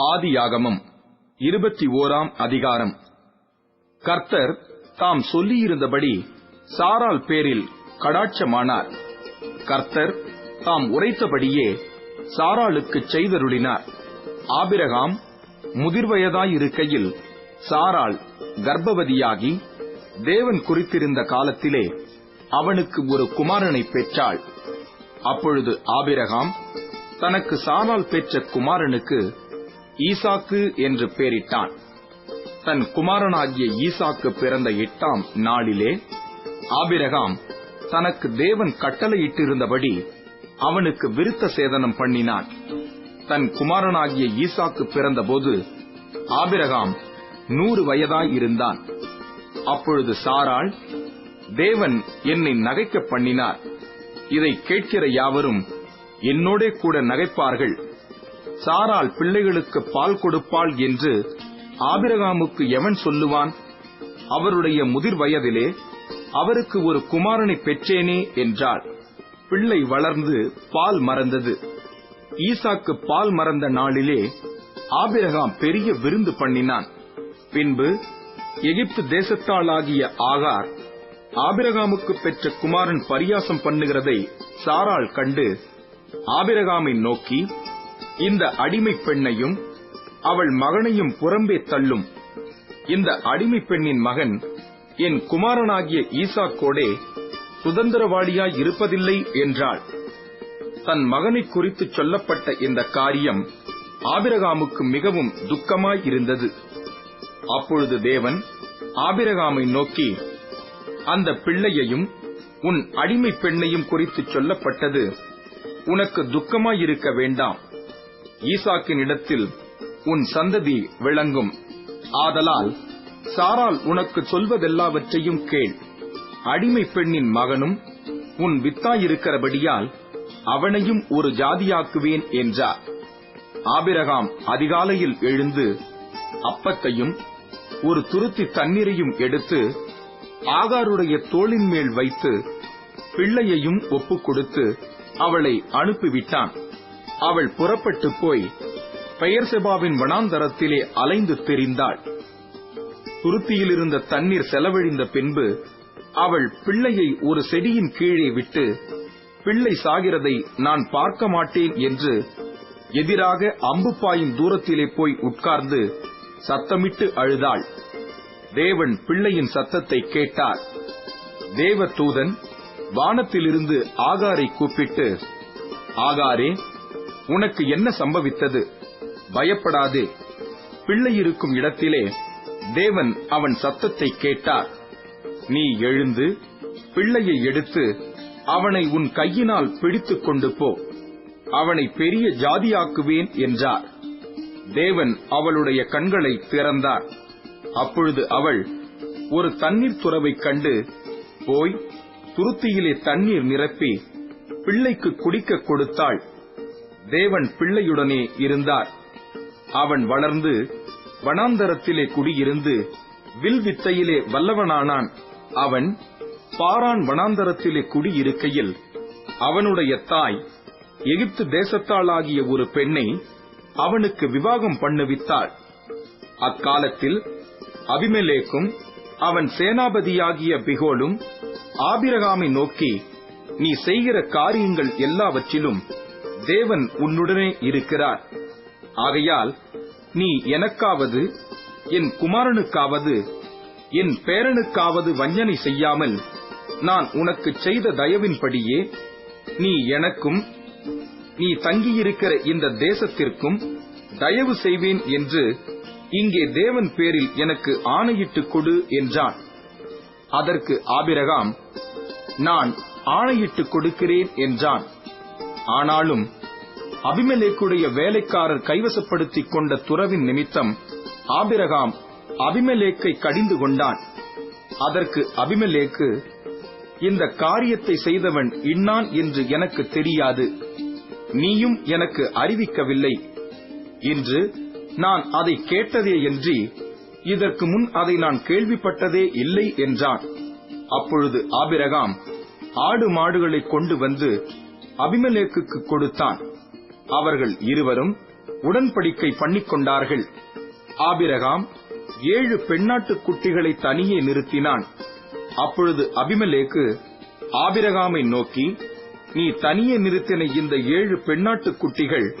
ஆதியாகமம் இருபத்தி ஓராம் அதிகாரம். கர்த்தர் தாம் சொல்லியிருந்தபடி சாரால் பேரில் கடாட்சமானார். கர்த்தர் தாம் உரைத்தபடியே சாராளுக்குச் செய்தருளினார். ஆபிரகாம் முதிர்வயதாயிருக்கையில் சாராள் கர்ப்பவதியாகி தேவன் குறித்திருந்த காலத்திலே அவனுக்கு ஒரு குமாரனை பெற்றாள். அப்பொழுது ஆபிரகாம் தனக்கு சாரால் பெற்ற குமாரனுக்கு ஈசாக்கு என்று பெயரிட்டான் தன் குமாரனாகிய ஈசாக்கு பிறந்த எட்டாம் நாளிலே ஆபிரகாம் தனக்கு தேவன் கட்டளையிட்டிருந்தபடி அவனுக்கு விருத்த சேதனம் பண்ணினான். தன் குமாரனாகிய ஈசாக்கு பிறந்தபோது ஆபிரகாம் நூறு வயதாய் இருந்தான். அப்பொழுது சாராள் தேவன் என்னை நகைக்க பண்ணினார். இதை கேட்கிற யாவரும் என்னோடே கூட நகைப்பார்கள். சாரால் பிள்ளைகளுக்கு பால் கொடுப்பாள் என்று ஆபிரகாமுக்கு எவன் சொல்லுவான்? அவருடைய முதிர் வயதிலே அவருக்கு ஒரு குமாரனை பெற்றேனே என்றாள். பிள்ளை வளர்ந்து பால் மறந்தது. ஈசாக்கு பால் மறந்த நாளிலே ஆபிரகாம் பெரிய விருந்து பண்ணினான். பின்பு எகிப்து தேசத்தாளாகிய ஆகார் ஆபிரகாமுக்கு பெற்ற குமாரன் பரியாசம் பண்ணுகிறதை சாரால் கண்டு ஆபிரகாமை நோக்கி இந்த அடிமை பெண்ணையும் அவள் மகனையும் புறம்பே தள்ளும். இந்த அடிமை பெண்ணின் மகன் என் குமாரனாகிய ஈசாக்கோடே சுதந்திரவாளியாய் இருப்பதில்லை என்றாள். தன் மகனை குறித்து சொல்லப்பட்ட இந்த காரியம் ஆபிரகாமுக்கு மிகவும் துக்கமாய் இருந்தது. அப்பொழுது தேவன் ஆபிரகாமை நோக்கி அந்த பிள்ளையையும் உன் அடிமை பெண்ணையும் குறித்து சொல்லப்பட்டது உனக்கு துக்கமாயிருக்க வேண்டாம். ஈசாக்கின் இடத்தில் உன் சந்ததி விளங்கும். ஆதலால் சாரால் உனக்கு சொல்வதெல்லாவற்றையும் கேள். அடிமை பெண்ணின் மகனும் உன் வித்தாயிருக்கிறபடியால் அவனையும் ஒரு ஜாதியாக்குவேன் என்றார். ஆபிரகாம் அதிகாலையில் எழுந்து அப்பத்தையும் ஒரு துருத்தி தண்ணீரையும் எடுத்து ஆகாருடைய தோளின் மேல் வைத்து பிள்ளையையும் ஒப்புக் கொடுத்து அவளை அனுப்பிவிட்டான். அவள் புறப்பட்டு போய் பெயர்செபாவின் வனாந்தரத்திலே அலைந்து தெரிந்தாள். துருத்தியில் இருந்த தண்ணீர் செலவழிந்த பின்பு அவள் பிள்ளையை ஒரு செடியின் கீழே விட்டு பிள்ளை சாகிறதை நான் பார்க்க மாட்டேன் என்று எதிராக அம்பு பாயும் தூரத்திலே போய் உட்கார்ந்து சத்தமிட்டு அழுதாள். தேவன் பிள்ளையின் சத்தத்தை கேட்டார். தேவ தூதன் வானத்திலிருந்து ஆகாரை கூப்பிட்டு ஆகாரே உனக்கு என்ன சம்பவித்தது? பயப்படாதே. பிள்ளை இருக்கும் இடத்திலே தேவன் அவன் சத்தத்தை கேட்டார். நீ எழுந்து பிள்ளையை எடுத்து அவனை உன் கையினால் பிடித்துக் கொண்டு போ. அவனை பெரிய ஜாதியாக்குவேன் என்றார். தேவன் அவளுடைய கண்களை திறந்தார். அப்பொழுது அவள் ஒரு தண்ணீர் துறவைக் கண்டு போய் துருத்தியிலே தண்ணீர் நிரப்பி பிள்ளைக்கு குடிக்க கொடுத்தாள். தேவன் பிள்ளையுடனே இருந்தார். அவன் வளர்ந்து வனாந்தரத்திலே குடியிருந்து வில் வித்தையிலே வல்லவனானான். அவன் பாரான் வனாந்தரத்திலே குடியிருக்கையில் அவனுடைய தாய் எகிப்து தேசத்தாளாகிய ஒரு பெண்ணை அவனுக்கு விவாகம் பண்ணுவித்தாள். அக்காலத்தில் அபிமெலேக்கும் அவன் சேனாபதியாகிய பிகோலும் ஆபிரகாமை நோக்கி நீ செய்கிற காரியங்கள் எல்லாவற்றிலும் தேவன் உன்னுடனே இருக்கிறார். ஆகையால் நீ எனக்காவது என் குமாரனுக்காவது என் பேரனுக்காவது வஞ்சனை செய்யாமல் நான் உனக்கு செய்த தயவின்படியே நீ எனக்கும் நீ தங்கியிருக்கிற இந்த தேசத்திற்கும் தயவு செய்வேன் என்று இங்கே தேவன் பேரில் எனக்கு ஆணையிட்டுக் கொடு என்றான். அதற்கு ஆபிரகாம் நான் ஆணையிட்டுக் கொடுக்கிறேன் என்றான். ஆனாலும் அபிமலேக்குடைய வேலைக்காரர் கைவசப்படுத்திக் கொண்ட துறவின் நிமித்தம் ஆபிரகாம் அபிமலேக்கை கடிந்து கொண்டான். அதற்கு அபிமலேக்கு இந்த காரியத்தை செய்தவன் இன்னான் என்று எனக்கு தெரியாது. நீயும் எனக்கு அறிவிக்கவில்லை. இன்று நான் அதை கேட்டதே என்று இதற்கு முன் அதை நான் கேள்விப்பட்டதே இல்லை என்றான். அப்பொழுது ஆபிரகாம் ஆடு மாடுகளை கொண்டு வந்து அபிமலேக்கு கொடுத்தான். அவர்கள் இருவரும் உடன்படிக்கை பண்ணிக்கொண்டார்கள் ஆபிரகாம் ஏழு பெண்ணாட்டு குட்டிகளை தனியே நிறுத்தினான். அப்பொழுது அபிமலேக்கு ஆபிரகாமை நோக்கி நீ தனியே நிறுத்தின இந்த ஏழு பெண்ணாட்டு குட்டிகள்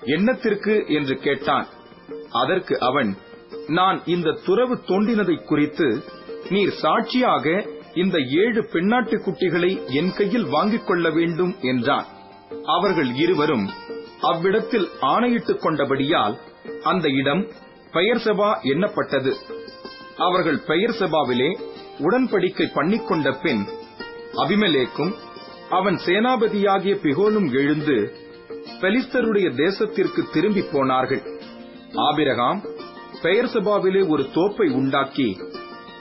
என்னத்திற்கு? என்று கேட்டான். அதற்கு அவன் நான் இந்த துறவு தோண்டினதை குறித்து நீர் சாட்சியாக இந்த ஏழு பெண்ணாட்டு குட்டிகளை என் கையில் வாங்கிக் கொள்ள வேண்டும் என்றான் அவர்கள் இருவரும் அவ்விடத்தில் ஆணையிட்டுக் கொண்டபடியால் அந்த இடம் பெயர்சபா எண்ணப்பட்டது அவர்கள் பெயர் சபாவிலே உடன்படிக்கை பண்ணிக்கொண்ட பின் அபிமலேக்கும் அவன் சேனாபதியாகிய பிகோலும் எழுந்து பெலிஸ்தருடைய தேசத்திற்கு திரும்பி போனார்கள். ஆபிரகாம் பெயர்சபாவிலே ஒரு தோப்பை உண்டாக்கி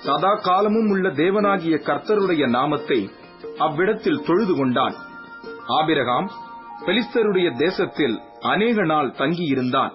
சதா காலமும் உள்ள தேவனாகிய கர்த்தருடைய நாமத்தை அவ்விடத்தில் தொழுது கொண்டான். ஆபிரகாம் பெலிஸ்தருடைய தேசத்தில் அநேக நாள் தங்கியிருந்தான்.